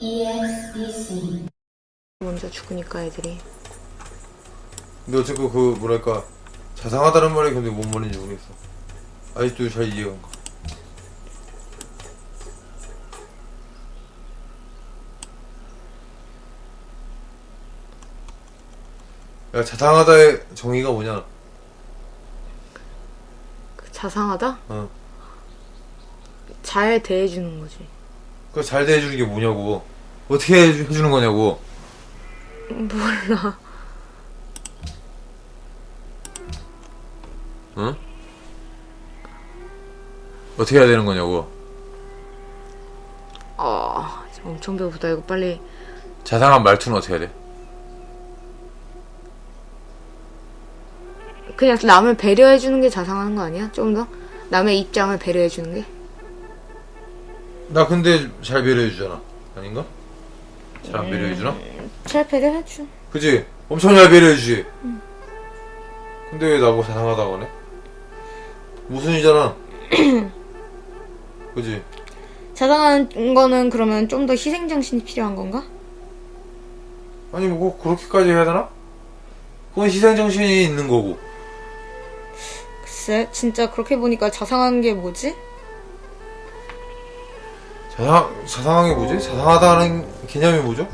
EXEC 먼저 죽으니까 애들이 근데 어차피 그 뭐랄까 자상하다는 말이 근데 뭔 말인지 모르겠어. 아직도 잘 이해가 안 가. 야 자상하다의 정의가 뭐냐? 그 자상하다? 어. 잘 대해주는 거지 그잘 대해주는 게 뭐냐고. 어떻게 해주- 해주는 거냐고. 몰라 응? 어떻게 해야 되는 거냐고. 아 지금 엄청 배고프다 이거 빨리 자상한 말투는 어떻게 해야 돼? 그냥 남을 배려해주는 게 자상한 거 아니야? 좀 더? 남의 입장을 배려해주는 게? 나 근데 잘 배려해 주잖아. 아닌가? 잘 안 배려해 주나? 잘 배려해줘 그지? 엄청 잘 배려해 주지. 근데 왜 나보고 자상하다고 하네? 무슨이잖아. 그지? 자상한 거는 그러면 좀 더 희생정신이 필요한 건가? 아니 뭐 꼭 그렇게까지 해야 되나? 그건 희생 정신이 있는 거고. 글쎄 진짜 그렇게 보니까 자상한 게 뭐지? 자상, 자상한 게 뭐지? 자상하다는 개념이 뭐죠?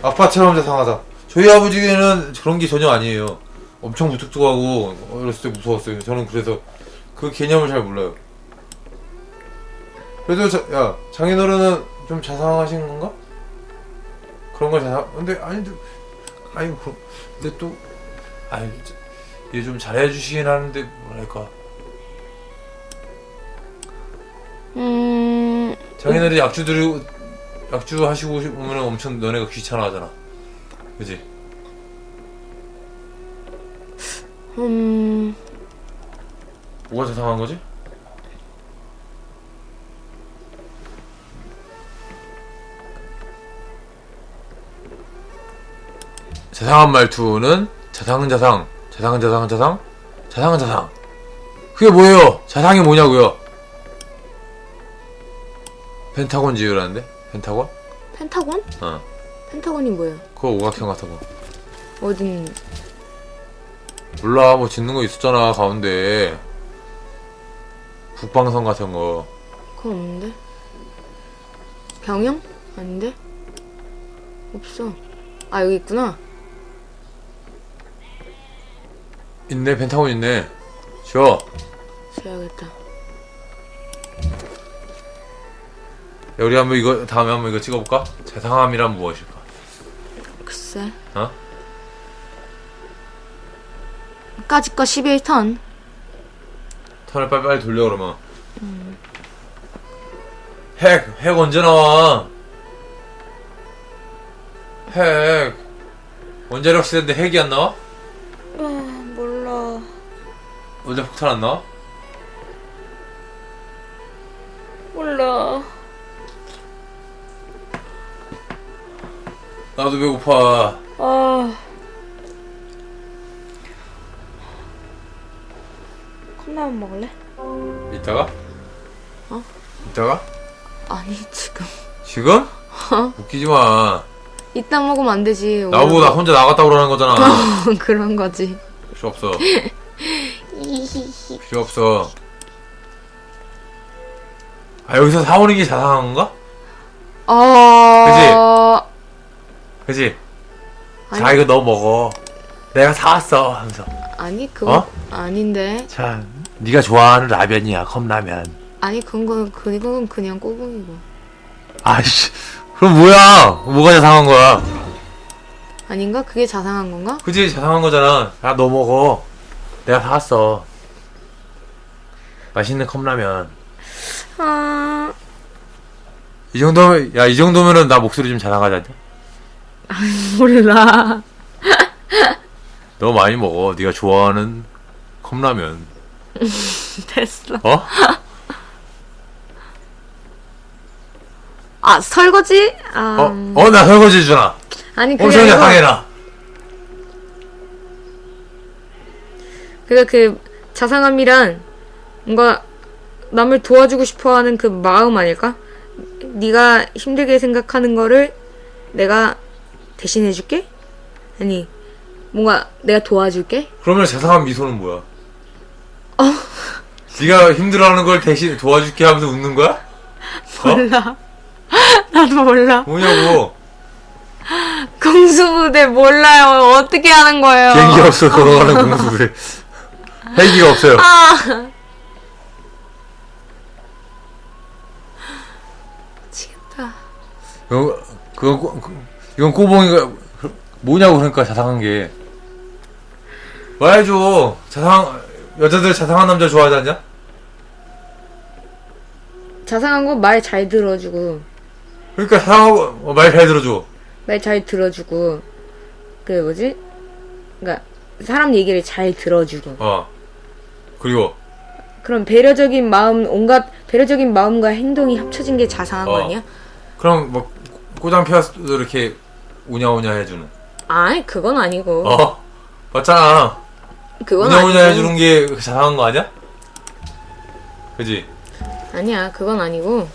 아빠처럼 자상하다. 저희 아버지는 그런 게 전혀 아니에요. 엄청 무뚝뚝하고 어렸을 때 무서웠어요. 저는 그래서 그 개념을 잘 몰라요. 그래도 자, 야 장인어른은 좀 자상하신 건가? 그런 걸 자상. 근데 아니 아니 그 근데 또 아니 얘 좀 잘해주시긴 하는데 뭐랄까 음... 장인어른이 약주 들고 약주 하시고 오면 엄청 너네가 귀찮아하잖아. 그지? 음... 뭐가 자상한 거지? 자상한 말투는 자상 자상 자상 자상 자상 자상 자상 그게 뭐예요? 자상이 뭐냐고요? 펜타곤 지으라는데? 펜타곤? 펜타곤? 어 펜타곤이 뭐예요? 그거 오각형 같은 거 어딘... 몰라 뭐 짓는 거 있었잖아 가운데 북방선 같은 거 그거 없는데? 병영? 아닌데? 없어 아 여기 있구나 있네 펜타곤 있네 쉬어 지어야겠다 야, 우리 한번 이거 다음에 한번 이거 찍어볼까? 자상함이란 무엇일까? 글쎄 어? 까짓 거 11턴 턴을 빨리빨리 돌려 그러면 핵! 핵 언제 나와? 핵 원자력 시대인데 핵이 안 나와? 아 몰라 원자 폭탄 안 나와? 나도 배고파. 아. 컵라면 먹을래? 이따가? 어? 이따가? 아니 지금. 지금? 웃기지 마. 이따 먹으면 안 되지 나보고 나 혼자 나갔다 오라는 거잖아. 그런 거지. 필요 없어. 필요 없어. 아 여기서 사오는 게 자상한 건가? 어... 그지? 아니. 자 이거 너 먹어 내가 사왔어 하면서 아니 그거 어? 아닌데 자 네가 좋아하는 라면이야 컵라면 아니 그건 그건 그냥 꼬붕이고 아이씨 그럼 뭐야 뭐가 자상한 거야 아닌가? 그게 자상한 건가? 그지 자상한 거잖아 야 너 먹어 내가 사왔어 맛있는 컵라면 아... 이 정도면 야 이 정도면은 나 목소리 좀 자상하지 않냐? 몰라 너 많이 먹어 네가 좋아하는 컵라면 됐어 어? 아 설거지? 아... 어? 어 나 설거지 해주잖아 아니 그게 엄청 아니고 자상해라 그니까 그 자상함이란 뭔가 남을 도와주고 싶어하는 그 마음 아닐까? 네가 힘들게 생각하는 거를 내가 대신해줄게? 아니 뭔가 내가 도와줄게? 그러면 자상한 미소는 뭐야? 네가 힘들어하는 걸 대신 도와줄게 하면서 웃는 거야? 어? 몰라. 나도 몰라. 뭐냐고. 공수부대 몰라요. 어떻게 하는 거예요? 비행기 없어 걸어가는 공수부대. 헬기가 없어요. 아. 미치겠다. 이거 그건 꼬- 그- 이건 꼬봉이가 그- 뭐냐고 그러니까 자상한 게. 말해줘. 자상 여자들 자상한 남자 좋아하지 않냐? 자상한 거말잘 들어주고 그러니까 자상하고 말 잘 들어줘. 말 잘 들어주고 그 뭐지? 그러니까 사람 얘기를 잘 들어주고 어. 그리고 그런 배려적인 마음 온갖 배려적인 마음과 행동이 합쳐진 게 자상한 거 어. 아니야? 그럼 뭐 꼬장 피아스도 이렇게 우냐우냐 해주는. 아이 그건 아니고 어. 맞잖아. 그건 우냐우냐 아니고 해주는 게 자상한 거 아니야? 그지? 아니야 그건 아니고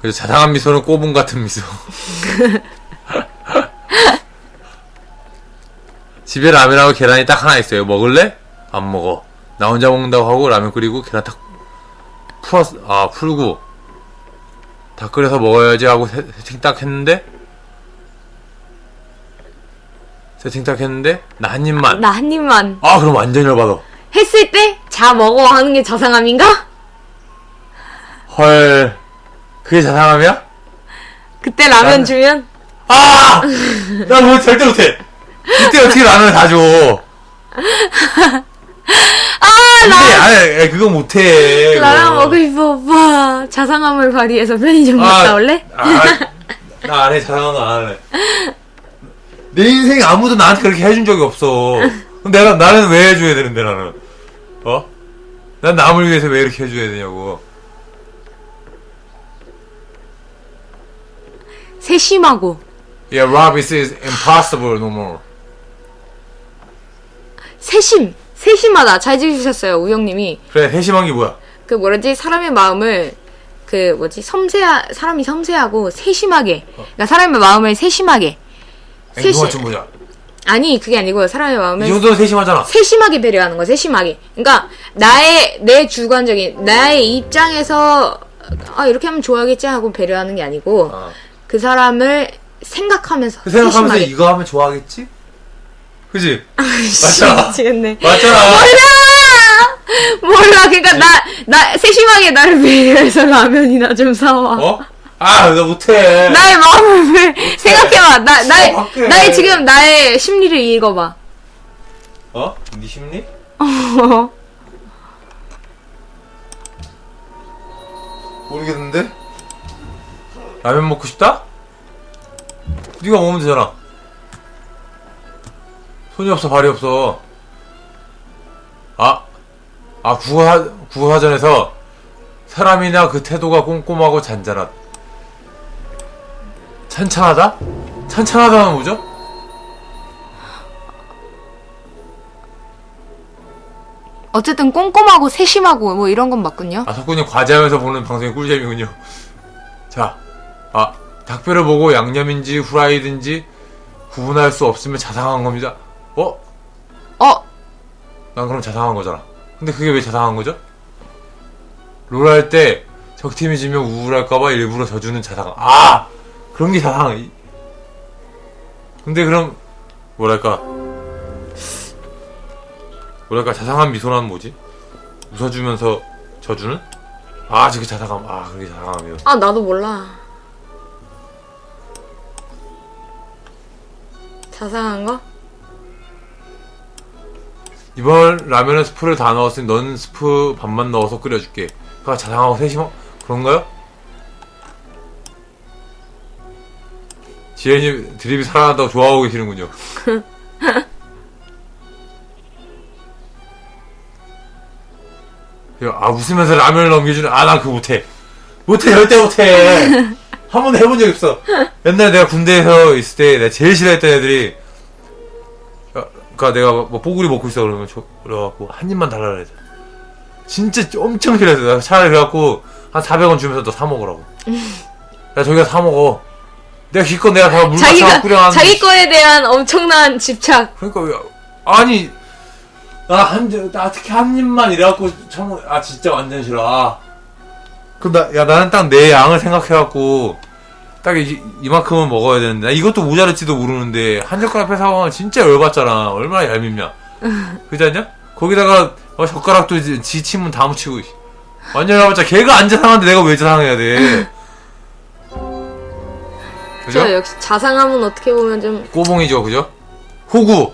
그래서 자상한 미소는 꼬분 같은 미소. 집에 라면하고 계란이 딱 하나 있어요. 먹을래? 안 먹어. 나 혼자 먹는다고 하고 라면 끓이고 계란 딱 풀었, 아, 풀고 다 끓여서 먹어야지 하고 세, 세팅 딱 했는데 세팅 딱 했는데 나 한 입만. 나 한 입만 아, 그럼 완전 열받아. 했을 때 자 먹어 하는 게 자상함인가? 헐. 그게 자상함이야? 그때 라면 나는- 주면 아! 나 뭐 절대 못해. 이때 어떻게 라면을 다 줘? 아, 근데 아니, 그거 못해. 그거. 먹고 싶어 오빠 자상함을 발휘해서 편의점 갔다 올래? 아, 나 안 해, 자상한 거안 할래. 내 인생에 아무도 나한테 그렇게 해준 적이 없어. 그럼 내가, 나는 왜 해줘야 되는데, 나는? 어? 난 남을 위해서 왜 이렇게 해줘야 되냐고. 세심하고 Yeah, Rob, this is impossible no more. 세심 세심하다 잘 지으셨어요 우영님이 그래, 세심한 게 뭐야? 그 뭐라지 사람의 마음을 그 뭐지 섬세하 사람이 섬세하고 세심하게 그러니까 사람의 마음을 세심하게 세심 줄 뭐냐? 아니 그게 아니고 사람의 이 마음을 정도는 세심하잖아. 세심하게 배려하는 거 세심하게 그러니까 나의 내 주관적인 나의 입장에서 아 이렇게 하면 좋아하겠지 하고 배려하는 게 아니고 어. 그 사람을 생각하면서 그 생각하면서 세심하게 이거 하면 좋아하겠지? 그지? 아이씨, 맞잖아. 미치겠네 맞잖아. 몰라 그러니까 나 나 세심하게 나를 배려해서 라면이나 좀 사와 어? 아, 나 못해. 나의 마음을 배- 생각해봐 나 나의 어, 밖에. 나의 지금 나의 심리를 읽어봐 어? 네 심리? 모르겠는데? 라면 먹고 싶다? 네가 먹으면 되잖아. 손이 없어, 발이 없어. 아, 아, 구하, 구하전에서 사람이나 그 태도가 꼼꼼하고 잔잔하다. 찬찬하다? 찬찬하다는 뭐죠? 어쨌든 꼼꼼하고 세심하고 뭐 이런 건 맞군요 아, 석군이 과제하면서 보는 방송이 꿀잼이군요. 자, 아, 닭뼈를 보고 양념인지 후라이든지 구분할 수 없으면 자상한 겁니다. 어? 어 난 그럼 자상한 거잖아. 근데 그게 왜 자상한 거죠? 롤 할 때 적팀이 지면 우울할까봐 일부러 져주는 자상. 아! 그런 게 자상. 이- 근데 그럼, 뭐랄까. 뭐랄까, 자상한 미소란 뭐지? 웃어주면서 져주는? 아, 저게 자상함. 아, 그게 자상함이요. 아 나도 몰라 자상한 거? 이번 라면에 스프를 다 넣었으니 넌 스프 반만 넣어서 끓여줄게. 그니까 자상하고 세심하 그런가요? 지혜님 드립이 살아난다고 좋아하고 계시는군요. 아 웃으면서 라면을 넘겨주는 아난 그거 못해 못해 절대 못해 한 번도 해본 적 없어 옛날에 내가 군대에서 있을 때 내가 제일 싫어했던 애들이 그러니까 내가 뭐 뽀글이 먹고 있어 그러면 저 그래갖고 한 입만 달라 그래. 진짜 엄청 싫어했어. 내가 차라리 그래갖고 한 400원 주면서 너 사 먹으라고. 야 저기가 사 먹어. 내가 기껏 내가 다 물마차 자기가 끓여놨는데. 자기 거에 대한 엄청난 집착. 그러니까 왜 아니 나한 나 어떻게 한 입만 이래갖고 참아 진짜 완전 싫어. 아. 그럼 나야 나는 딱 내 양을 생각해갖고 딱 이, 이만큼은 먹어야 되는데 나 이것도 모자랄지도 모르는데 한 젓가락 앞에 사가면 진짜 열받잖아. 얼마나 얄밉냐. 그지 않냐? 거기다가 어, 젓가락도 이제 지 침은 다 묻히고 씨. 완전 열받자. 걔가 안 자상한데 내가 왜 자상해야 돼? 그죠? 저 역시 자상함은 어떻게 보면 좀 꼬봉이죠, 그죠? 호구,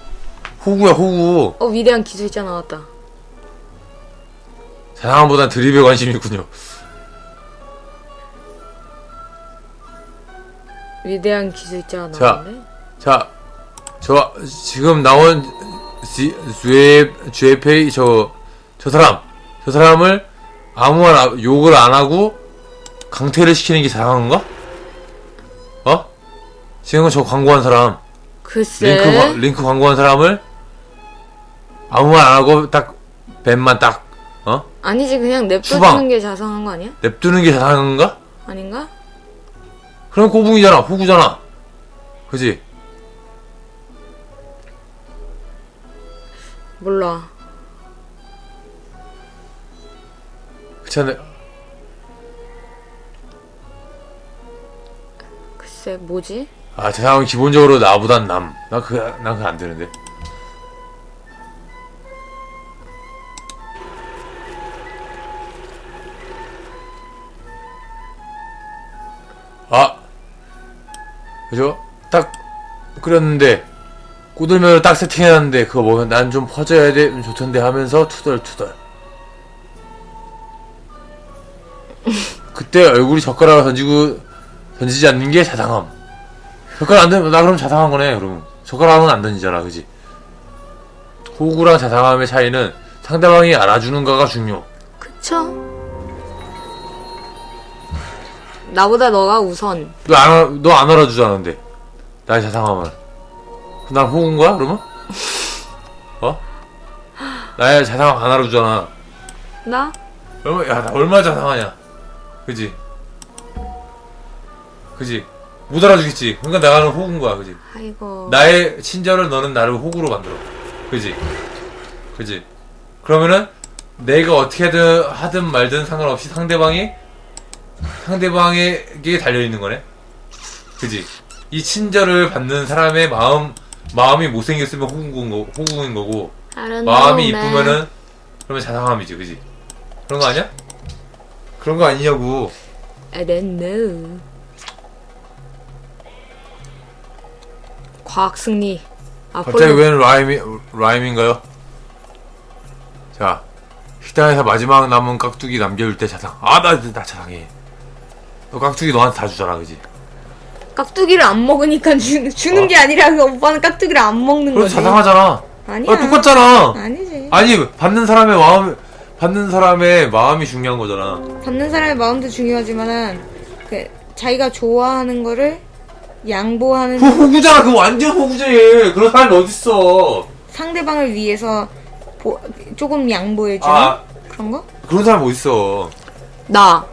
호구야 호구. 어, 위대한 기술자 나왔다. 자상함보단 드립에 관심이 있군요. 위대한 기술자 자. 나왔네. 자, 저 지금 나온 쥐에 쥐에페이 저 저 사람 저 사람을 아무한 욕을 안 하고 강퇴를 시키는 게 자상한가? 어? 지금 저 광고한 사람 글쎄. 링크 과- 링크 광고한 사람을 아무 말 안 하고 딱 뱀만 딱 어? 아니지 그냥 냅둬두는 수방. 게 자상한 거 아니야? 냅두는 게 자상한가? 아닌가? 그럼 꼬붕이잖아, 호구잖아. 그지? 몰라. 그렇지 않나? 글쎄 뭐지? 아, 저 사람은 기본적으로 나보단 남. 나 그, 난 그거 안 되는데. 그죠? 딱 끓였는데, 꼬들면을 딱 세팅해놨는데, 그거 먹으면 난 좀 퍼져야 돼, 음, 좋던데 하면서 투덜투덜. 그때 얼굴이 젓가락을 던지고, 던지지 않는 게 자상함. 젓가락 안 던지면 나 그럼 자상한 거네 그러면 젓가락은 안 던지잖아 그지 호구랑 자상함의 차이는 상대방이 알아주는가가 중요 그쵸? 나보다 너가 우선. 너안 너 안 알아주잖아 근데 나의 자상함을 난 호구인 거야 그러면? 어? 나의 자상함 안 알아주잖아 나? 얼마 야나 얼마나 자상하냐 그지 그지 못 알아주겠지 그러니까 나는 호구인 거야 그지 아이고. 나의 친절을 너는 나를 호구로 만들어. 그지? 그지? 그러면은 내가 어떻게든 하든 말든 상관없이 상대방이 상대방에게 달려 있는 거네. 그지? 이 친절을 받는 사람의 마음 마음이 못생겼으면 호구인 거 호구인 거고 마음이 이쁘면은 그러면 자상함이지, 그지? 그런 거 아니야? 그런 거 아니냐고. I don't know. 과학 승리. 갑자기 아폴로. 웬 라임이 라임인가요? 자 식당에서 마지막 남은 깍두기 남겨줄 때 자상. 아 나 나 자상해. 너 깍두기 너한테 다 주잖아, 그지? 깍두기를 안 먹으니까 주, 주는 어? 게 아니라 그 오빠는 깍두기를 안 먹는 그럼 거지. 자상하잖아. 아니야. 아 똑같잖아. 아니지. 아니 받는 사람의 마음 받는 사람의 마음이 중요한 거잖아. 받는 사람의 마음도 중요하지만은 그 자기가 좋아하는 거를 양보하는 그 호구잖아. 그 완전 호구지. 그런 사람이 어딨어? 상대방을 위해서 보- 조금 양보해주는 아 그런 거? 그런 사람 어딨어? 나.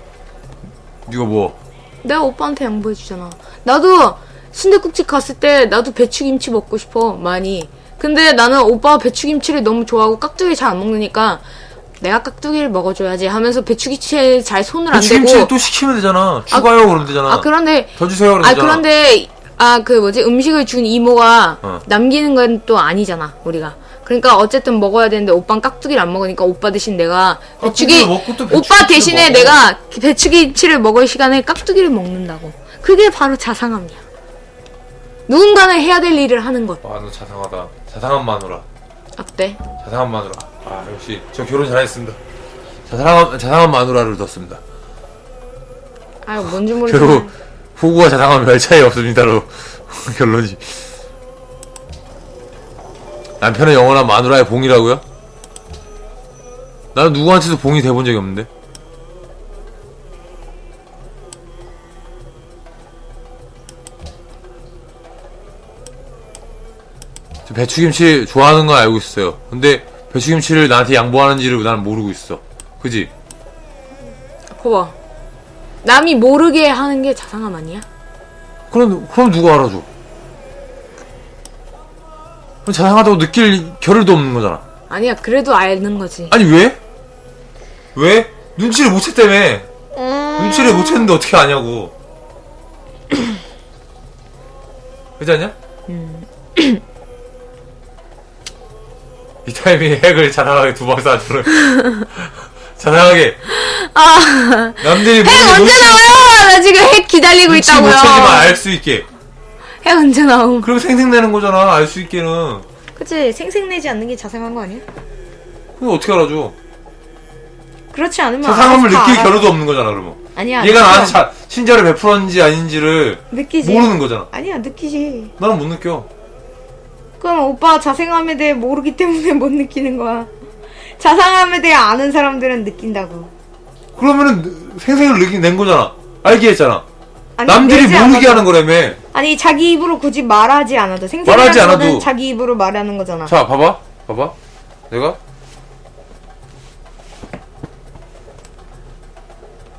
네가 뭐? 내가 오빠한테 양보해주잖아. 나도 순대국집 갔을 때 나도 배추김치 먹고 싶어 많이. 근데 나는 오빠가 배추김치를 너무 좋아하고 깍두기 잘 안 먹으니까 내가 깍두기를 먹어줘야지 하면서 배추김치에 잘 손을 안 김치 대고. 또 시키면 되잖아. 추가요 그러면 되잖아. 아 그런데 더 주세요 그러면 아 되잖아. 그런데 아 그 뭐지 음식을 준 이모가 어. 남기는 건 또 아니잖아 우리가. 그러니까 어쨌든 먹어야 되는데 오빠는 깍두기를 안 먹으니까 오빠 대신 내가 배추기 깍두기를 먹고 또 오빠 대신에 먹어. 내가 배추김치를 먹을 시간에 깍두기를 먹는다고. 그게 바로 자상함이야. 누군가는 해야 될 일을 하는 것. 아, 너 자상하다. 자상한 마누라. 어때? 자상한 마누라. 아, 역시 저 결혼 잘했습니다. 자상한 자상한 마누라를 뒀습니다. 아유 뭔지 결국 모르겠어. 후구와 자상한 별 차이 없습니다로 결론이. 남편은 영원한 마누라의 봉이라고요? 나는 누구한테도 봉이 돼본 적이 없는데. 저 배추김치 좋아하는 건 알고 있어요. 근데 배추김치를 나한테 양보하는지를 나는 모르고 있어. 그지? 거봐. 남이 모르게 하는 게 자상함 아니야? 그럼 그럼 누가 알아줘? 그럼 자상하다고 느낄 겨를도 없는 거잖아. 아니야, 그래도 알는 거지. 아니 왜? 왜? 눈치를 못 챘다며. 음... 눈치를 못 챘는데 어떻게 아냐고. 그지 않냐? 이 타이밍에 핵을 자상하게 두 방 쏴주는. 자상하게. 아, 남들이 핵 언제 나와요? 나 지금 핵 기다리고 눈치 못 있다고요. 채지만 알 수 있게. 핵 언제 나옴? 그럼 생생내는 거잖아. 알 수 있게는. 그치, 생색내지 않는 게 자상한 거 아니야? 그럼 어떻게 알아줘? 그렇지 않으면 자상함을 알아서 다 느낄 알아. 겨를도 없는 거잖아, 그러면. 아니야. 얘가. 나한테 자, 친절을 베풀었는지 아닌지를 느끼지. 모르는 거잖아. 아니야, 느끼지. 나는 못 느껴. 그럼 오빠 자상함에 대해 모르기 때문에 못 느끼는 거야. 자상함에 대해 아는 사람들은 느낀다고. 그러면은 생생을 느끼 낸 거잖아. 알게 했잖아. 아니, 남들이 내지 모르게 않아도- 하는 거라며. 아니 자기 입으로 굳이 말하지 않아도 말하지 생생하지 않아도. 자기 입으로 말하는 거잖아. 자, 봐봐. 봐봐. 내가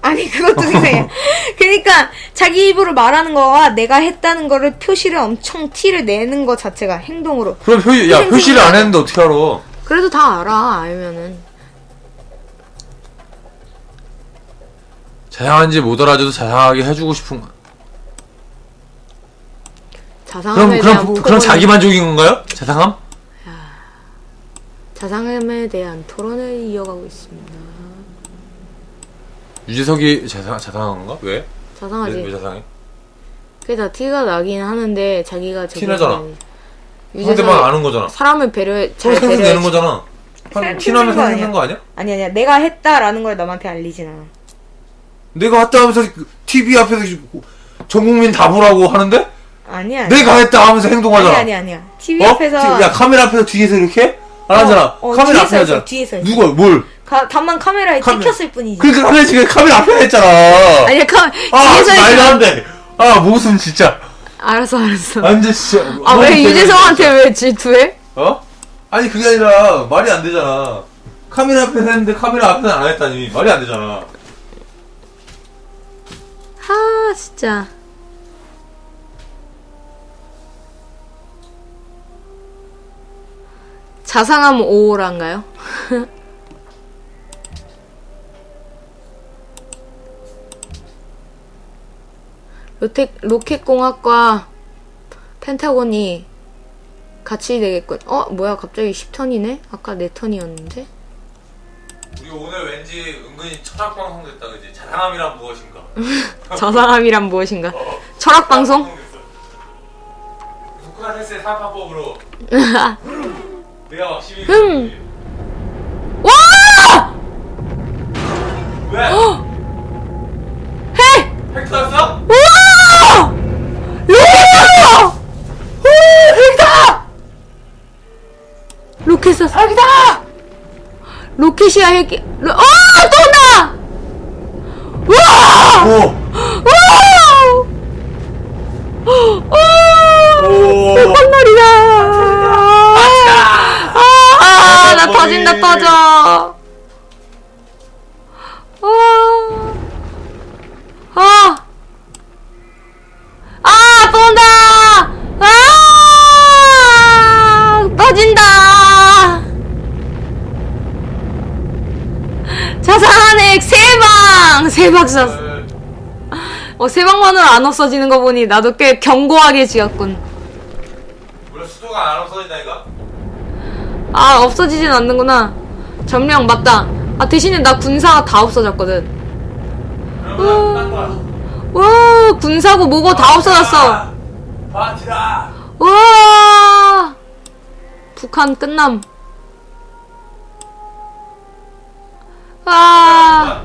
아니 그것도 생생해. 그러니까 자기 입으로 말하는 거와 내가 했다는 거를 표시를 엄청 티를 내는 것 자체가 행동으로. 그럼 표, 야 표시를 안. 했는데 어떻게 알아? 그래도 다 알아 알면은. 자상한지 못 알아줘도 자상하게 해주고 싶은 거. 자상함에 그럼 대한 그럼 그럼 토론을- 자기 만족인 건가요? 자상함? 자상함에 대한 토론을 이어가고 있습니다. 유재석이 자상 자상한 건가? 왜? 자상하지. 왜, 왜 자상해? 그게 다 티가 나긴 하는데 자기가 저기 티나잖아. 하는- 상대방 유재석이 아는 거잖아. 사람을 배려 잘 서로 배려 내는 거잖아. 티나면 거 생생한 거 아니야? 아니 아니야 내가 했다라는 걸 남한테 알리진 않아. 내가 했다 하면서 TV 앞에서 전 국민 다 보라고 하는데 아니야. 내가 했다 하면서 행동하잖아. 아니 아니 아니야. TV 어? 앞에서 티- 야 카메라 앞에서 뒤에서 이렇게 해? 안 하잖아. 어, 카메라 뒤에서 앞에 했어, 하잖아. 뒤에서 했어. 누가 뭘? 가, 다만 카메라에 카메- 찍혔을 뿐이지. 그러니까 카메라 지금 카메라 앞에 했잖아. 아니야 카아 뒤에서 말도 했어. 안 돼. 아 모습 진짜 알았어 알았어. 완전 진짜. 아 왜 유재석한테. 왜 질투해? 어? 아니 그게 아니라 말이 안 되잖아. 카메라 앞에서 했는데 카메라 앞에서 안 했다니 말이 안 되잖아. 아 진짜. 자상함 오호란가요? 로켓, 로켓공학과 펜타곤이 같이 되겠군. 어? 뭐야, 갑자기 10턴이네? 아까 4턴이었는데? 우리 오늘 왠지 은근히 철학 방송 됐다 그지? 자상함이란 무엇인가? 자상함이란 무엇인가? 철학 방송? 소크라테스의 사파법으로 내가 막. 걸었지. 와! 왜? 해! 핵 터졌어? 우와! 로켓이다! 오, 핵이다! 로켓 쐈어. 핵이다! 로켓이야, 핵이. 로... 어! 또 온다! 우와! 오! 세방 쐈어. 어, 세 방만으로 안 없어지는 거 보니 나도 꽤 견고하게 지었군. 원래 수도가 안 없어진다 이거? 아, 없어지진 않는구나. 점령, 맞다. 아, 대신에 나 군사가 다 없어졌거든. 그러면 딴 거야. 와, 군사고 뭐고 다 없어졌어. 바지라. 와, 북한 끝남. 아,